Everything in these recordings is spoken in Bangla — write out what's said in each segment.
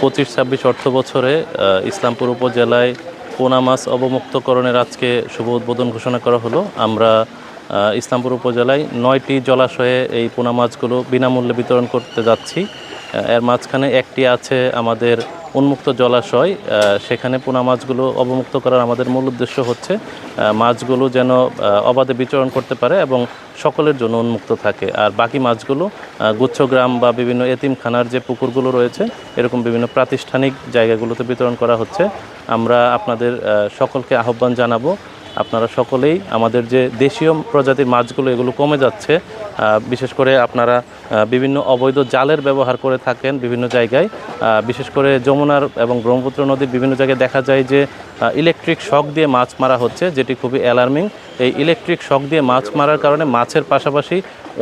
পঁচিশ ছাব্বিশ অর্থ বছরে ইসলামপুর উপজেলায় পোনা মাছ অবমুক্তকরণের আজকে শুভ উদ্বোধন ঘোষণা করা হলো। আমরা ইসলামপুর উপজেলায় নয়টি জলাশয়ে এই পোনা মাছগুলো বিনামূল্যে বিতরণ করতে যাচ্ছি। এর মাঝখানে একটি আছে আমাদের উন্মুক্ত জলাশয়। সেখানে পোনা মাছগুলো অবমুক্ত করার আমাদের মূল উদ্দেশ্য হচ্ছে মাছগুলো যেন অবাধে বিচরণ করতে পারে এবং সকলের জন্য উন্মুক্ত থাকে। আর বাকি মাছগুলো গুচ্ছগ্রাম বা বিভিন্ন এতিমখানার যে পুকুরগুলো রয়েছে, এরকম বিভিন্ন প্রাতিষ্ঠানিক জায়গাগুলোতে বিতরণ করা হচ্ছে। আমরা আপনাদের সকলকে আহ্বান জানাব আপনারা সকলেই আমাদের যে দেশীয় প্রজাতির মাছগুলো, এগুলো কমে যাচ্ছে। বিশেষ করে আপনারা বিভিন্ন অবৈধ জালের ব্যবহার করে থাকেন বিভিন্ন জায়গায়। বিশেষ করে যমুনার এবং ব্রহ্মপুত্র নদীর বিভিন্ন জায়গায় দেখা যায় যে ইলেকট্রিক শক দিয়ে মাছ মারা হচ্ছে, যেটি খুবই অ্যালার্মিং এই ইলেকট্রিক শক দিয়ে মাছ মারার কারণে মাছের পাশাপাশি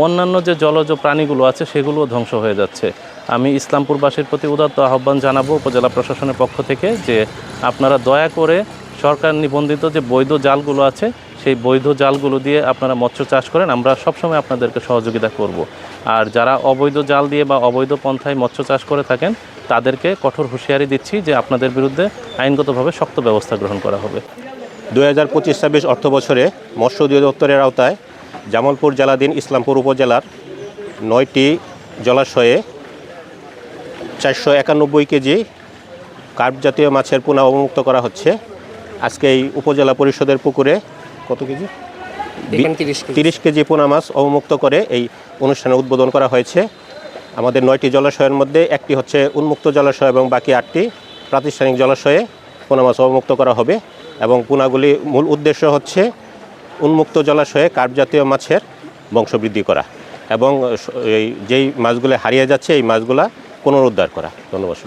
অন্যান্য যে জলজ প্রাণীগুলো আছে, সেগুলোও ধ্বংস হয়ে যাচ্ছে। আমি ইসলামপুরবাসীর প্রতি উদাত্ত আহ্বান জানাব উপজেলা প্রশাসনের পক্ষ থেকে যে, আপনারা দয়া করে সরকার নিবন্ধিত যে বৈধ জালগুলো আছে, সেই বৈধ জালগুলো দিয়ে আপনারা মৎস্য চাষ করেন, আমরা সবসময় আপনাদেরকে সহযোগিতা করব। আর যারা অবৈধ জাল দিয়ে বা অবৈধ পন্থায় মৎস্য চাষ করে থাকেন, তাদেরকে কঠোর হুঁশিয়ারি দিচ্ছি যে আপনাদের বিরুদ্ধে আইনগতভাবে শক্ত ব্যবস্থা গ্রহণ করা হবে। দু হাজার পঁচিশ ছাব্বিশ অর্থ বছরে মৎস্য অধিদপ্তরের আওতায় জামালপুর জেলাধীন ইসলামপুর উপজেলার নয়টি জলাশয়ে চারশো একানব্বই কেজি কার্প জাতীয় মাছের পোনা অবমুক্ত করা হচ্ছে। আজকে এই উপজেলা পরিষদের পুকুরে কত কেজি? তিরিশ কেজি। পোনা মাছ অবমুক্ত করে এই অনুষ্ঠানে উদ্বোধন করা হয়েছে। আমাদের নয়টি জলাশয়ের মধ্যে একটি হচ্ছে উন্মুক্ত জলাশয় এবং বাকি আটটি প্রাতিষ্ঠানিক জলাশয়ে পোনা মাছ অবমুক্ত করা হবে এবং পোনাগুলি মূল উদ্দেশ্য হচ্ছে উন্মুক্ত জলাশয়ে কার্প জাতীয় মাছের বংশবৃদ্ধি করা এবং এই যেই মাছগুলো হারিয়ে যাচ্ছে এই মাছগুলা পুনরুদ্ধার করা। ধন্যবাদ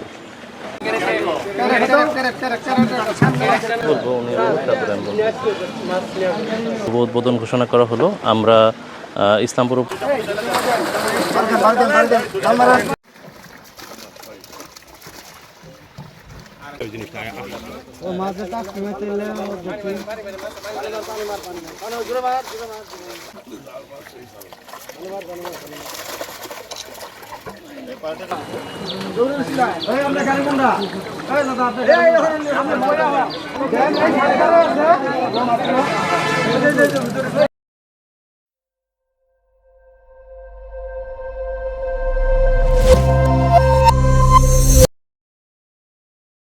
উদ্বোধন ঘোষণা করা হলো। আমরা ইসলামপুর দাদা